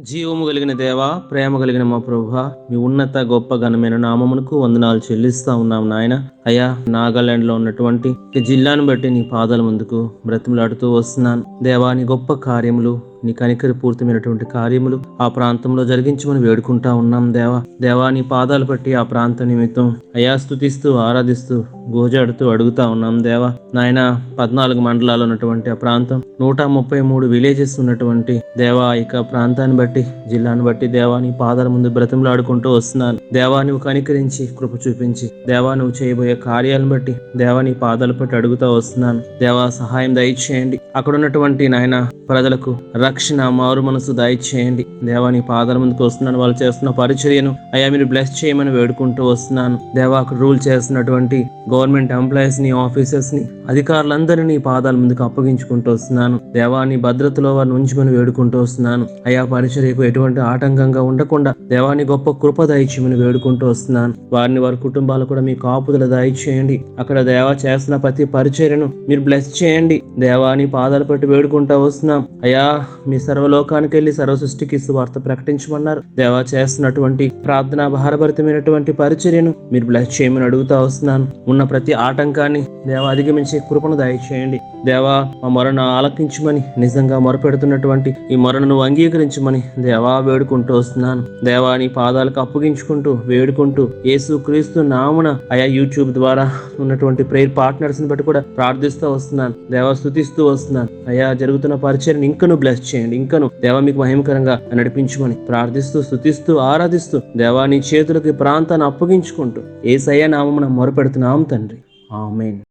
జీవము కలిగిన దేవ ప్రేమ కలిగిన మా ప్రభు మీ ఉన్నత గొప్ప ఘనమైన నామమునకు వందనాలు చెల్లిస్తా ఉన్నాం నాయన. అయ్యా నాగాలాండ్లో ఉన్నటువంటి జిల్లాను బట్టి నీ పాదాల ముందుకు బ్రతిమలాడుతూ వస్తున్నాను. దేవా నీ గొప్ప కార్యములు నీ కనికరపూర్తమైనటువంటి కార్యములు ఆ ప్రాంతంలో జరిగించమని వేడుకుంటా ఉన్నాం దేవా. దేవా నీ పాదాలు పట్టి ఆ ప్రాంత నిమిత్తం అయా స్థుతిస్తూ ఆరాధిస్తూ గోజాడుతూ అడుగుతా ఉన్నాం దేవా. నాయన పద్నాలుగు మండలాలు ఉన్నటువంటి ఆ ప్రాంతం నూట ముప్పై మూడు విలేజెస్ ఉన్నటువంటి దేవా ఇక ప్రాంతాన్ని బట్టి జిల్లాను బట్టి దేవా నీ పాదాల ముందు బ్రతిమలాడుకుంటూ వస్తున్నాను. దేవా నువ్వు కనికరించి కృప చూపించి దేవా నువ్వు చేయబోయే కార్యాలను బట్టి దేవా నీ పాదాలు పట్టి అడుగుతా వస్తున్నాను. దేవా సహాయం దయచేయండి. అక్కడ ఉన్నటువంటి నాయన ప్రజలకు రక్షణ మారు మనసు దయచేయండి. దేవా నీ పాదాల ముందుకు వస్తున్నాను. వాళ్ళు చేస్తున్న పరిచర్యను అయ్యా మీరు బ్లెస్ చేయమని వేడుకుంటూ వస్తున్నాను. దేవా అక్కడ రూల్ చేస్తున్నటువంటి గవర్నమెంట్ ఎంప్లాయీస్ని ఆఫీసర్స్ని అధికారులందరినీ నీ పాదాల ముందుకు అప్పగించుకుంటూ వస్తున్నాను. దేవా నీ భద్రతలో వారిని ఉంచమని వేడుకుంటూ వస్తున్నాను. అయ్యా పరిచర్యకు ఎటువంటి ఆటంకంగా ఉండకుండా దేవాన్ని గొప్ప కృప దయచేయమని వేడుకుంటూ వస్తున్నాను. వారిని వారి కుటుంబాలు కూడా మీ కాపుదల దయచేయండి. అక్కడ దేవా చేస్తున్న ప్రతి పరిచర్యను మీరు బ్లెస్ చేయండి. దేవాని పాదాలు పట్టి వేడుకుంటూ వస్తున్నాం. అయ్యా మీ సర్వలోకానికి వెళ్ళి సర్వ సృష్టికి వార్త ప్రకటించమన్నారు. దేవా చేస్తున్నటువంటి ప్రార్థన భారభరితమైనటువంటి పరిచర్యను మీరు బ్లెస్ చేయమని అడుగుతా వస్తున్నాను. ఉన్న ప్రతి ఆటంకాన్ని దేవా అధిగమించే కృపను దయచేయండి. దేవా మా మొరను ఆలకించమని నిజంగా మొరపెడుతున్నటువంటి ఈ మొరను అంగీకరించమని దేవా వేడుకుంటూ వస్తున్నాను. దేవా నీ పాదాలకు అప్పగించుకుంటూ వేడుకుంటూ యేసు క్రీస్తు నామున అయా యూట్యూబ్ ద్వారా ఉన్నటువంటి ప్రేయర్ పార్ట్నర్స్ని బట్టి కూడా ప్రార్థిస్తూ వస్తున్నాను. దేవా స్తుతిస్తూ వస్తున్నాను. అయా జరుగుతున్న పరిచయం ఇంకను బ్లెస్ చేయండి. ఇంకను దేవ మీకు మహిమకరంగా నడిపించమని ప్రార్థిస్తూ స్థుతిస్తూ ఆరాధిస్తూ దేవా నీ చేతులకు ప్రాంతాన్ని అప్పగించుకుంటూ ఏ నామమున మొరపెడుతున్నాం తండ్రి. ఆమెన్.